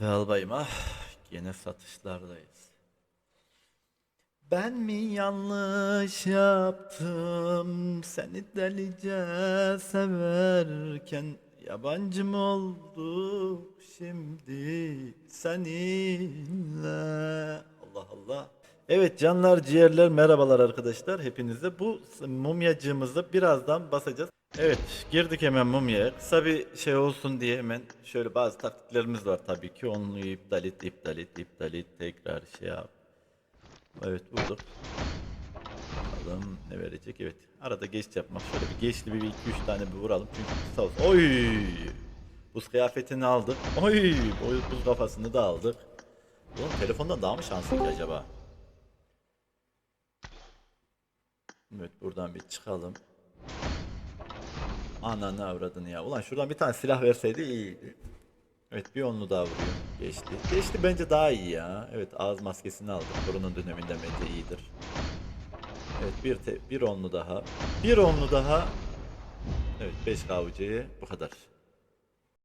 Be albayım ah. Gene satışlardayız. Ben mi yanlış yaptım? Seni delice severken Yabancı mı olduk? Şimdi seninle. Allah Allah. Evet canlar ciğerler merhabalar arkadaşlar. Hepinize bu mumyacığımızı birazdan basacağız Evet girdik hemen mumyaya. Kısa bir şey olsun diye hemen şöyle bazı taktiklerimiz var tabii ki. Onu iptal et iptal et iptal et. Tekrar şey yap. Evet vurduk Bakalım ne verecek? Evet arada geçiş yapmak şöyle bir geçli bir 2-3 tane bir vuralım çünkü kısa olsun. Oy! Buz kıyafetini aldık. Oy! Buz kafasını da aldık. Oğlum telefondan daha mı şanslıydı acaba? Evet buradan bir çıkalım. Ananı avradını ya. Ulan şuradan bir tane silah verseydi iyiydi. Evet bir onlu daha vuruyor. Geçti. Geçti bence daha iyi ya. Evet ağız maskesini aldık. Korona döneminde bence iyidir. Evet bir te- bir onlu daha. Bir onlu daha. Evet 5 kavucuyu bu kadar.